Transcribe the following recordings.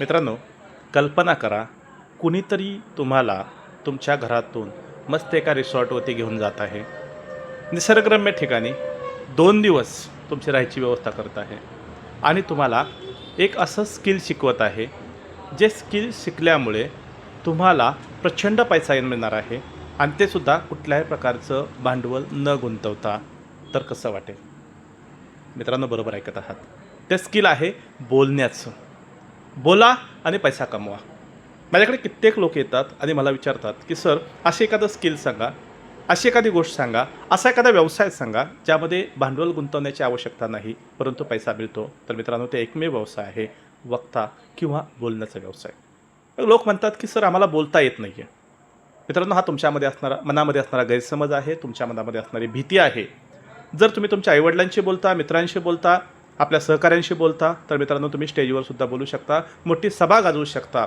मित्रांनो कल्पना करा कुणीतरी तुम्हाला तुमच्या घरातून मस्त एका रिसॉर्टवरती घेऊन जात आहे. निसर्गरम्य ठिकाणी दोन दिवस तुमची राहायची व्यवस्था करत आहे. आणि तुम्हाला एक असं स्किल शिकवत आहे जे स्किल शिकल्यामुळे तुम्हाला प्रचंड पैसा मिळणार आहे आणि ते सुद्धा कुठल्याही प्रकारचं भांडवल न गुंतवता. तर कसं वाटेल? मित्रांनो बरोबर ऐकत आहात. ते स्किल आहे बोलण्याचं. बोला आणि पैसा कमवा. माझ्याकडे कित्येक लोक येतात आणि मला विचारतात की सर असे एखादं स्किल सांगा अशी एखादी गोष्ट सांगा असा एखादा व्यवसाय सांगा ज्यामध्ये भांडवल गुंतवण्याची आवश्यकता नाही परंतु पैसा मिळतो. तर मित्रांनो ते एकमेव व्यवसाय आहे वक्ता किंवा बोलण्याचा व्यवसाय. लोक म्हणतात की सर आम्हाला बोलता येत नाही आहे मित्रांनो हा तुमच्यामध्ये असणारा मनामध्ये असणारा गैरसमज आहे तुमच्या मनामध्ये असणारी भीती आहे. जर तुम्ही तुमच्या आईवडिलांशी बोलता मित्रांशी बोलता आपल्या सहकाऱ्यांशी बोलता तर मित्रांनो तुम्ही स्टेजवर सुद्धा बोलू शकता मोठी सभा गाजवू शकता.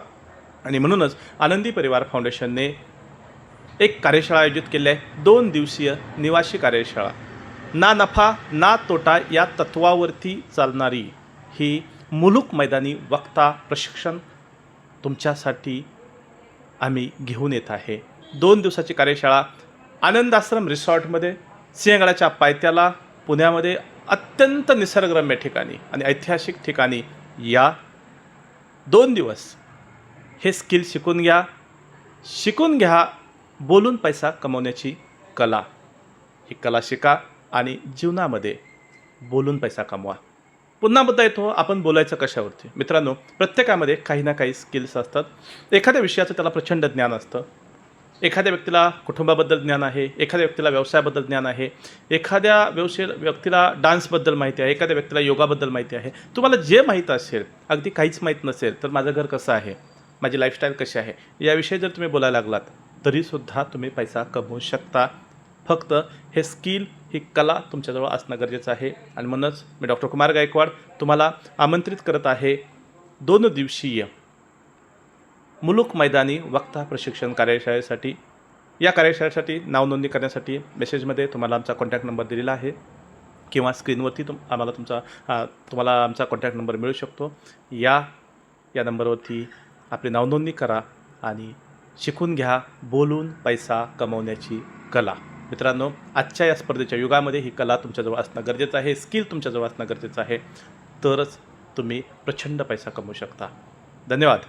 आणि म्हणूनच आनंदी परिवार फाउंडेशनने एक कार्यशाळा आयोजित केली आहे दोन दिवसीय निवासी कार्यशाळा. ना नफा ना तोटा या तत्वावरती चालणारी ही मुलूक मैदानी वक्ता प्रशिक्षण तुमच्यासाठी आम्ही घेऊन येत आहे. दोन दिवसाची कार्यशाळा आनंद आश्रम रिसॉर्टमध्ये सिंहगडाच्या पायथ्याला पुण्यामध्ये अत्यंत निसर्गरम्य ठिकाणी आणि ऐतिहासिक ठिकाणी या दोन दिवस हे स्किल शिकून घ्या. शिकून घ्या बोलून पैसा कमवण्याची कला. ही कला शिका आणि जीवनामध्ये बोलून पैसा कमवा. पुन्हा मुद्दा येतो आपण बोलायचं कशावरती? मित्रांनो प्रत्येकामध्ये काही ना काही स्किल्स असतात. एखाद्या विषयाचं त्याला प्रचंड ज्ञान असतं. एखाद्या व्यक्तीला कुटुंबाबद्दल ज्ञान आहे एखाद्या व्यक्तीला व्यवसायाबद्दल ज्ञान आहे एखाद्या व्यवसाय व्यक्तीला डान्सबद्दल माहिती आहे एखाद्या व्यक्तीला योगाबद्दल माहिती आहे तुम्हाला जे माहीत असेल अगदी काहीच माहीत नसेल तर माझं घर कसं आहे माझी लाईफस्टाईल कशी आहे याविषयी जर तुम्ही बोलायला लागलात तरीसुद्धा तुम्ही पैसा कमवू शकता. फक्त हे स्किल ही कला तुमच्याजवळ असणं गरजेचं आहे. आणि म्हणूनच मी डॉक्टर कुमार गायकवाड तुम्हाला आमंत्रित करत आहे दोन दिवसीय मुलुक मैदानी वक्ता प्रशिक्षण कार्यशाळेसाठी. या कार्यशाळेसाठी नावनोंदणी करण्यासाठी मेसेजमध्ये तुम्हाला आमचा कॉन्टॅक्ट नंबर दिलेला आहे. किंवा स्क्रीनवरती तुम आम्हाला तुमचा तुम्हाला आमचा कॉन्टॅक्ट नंबर मिळू शकतो. या या नंबरवरती आपली नावनोंदणी करा आणि शिकून घ्या बोलून पैसा कमवण्याची कला. मित्रांनो आजच्या या स्पर्धेच्या युगामध्ये ही कला तुमच्याजवळ असणं गरजेचं आहे स्किल तुमच्याजवळ असणं गरजेचं आहे. तरच तुम्ही प्रचंड पैसा कमवू शकता. धन्यवाद.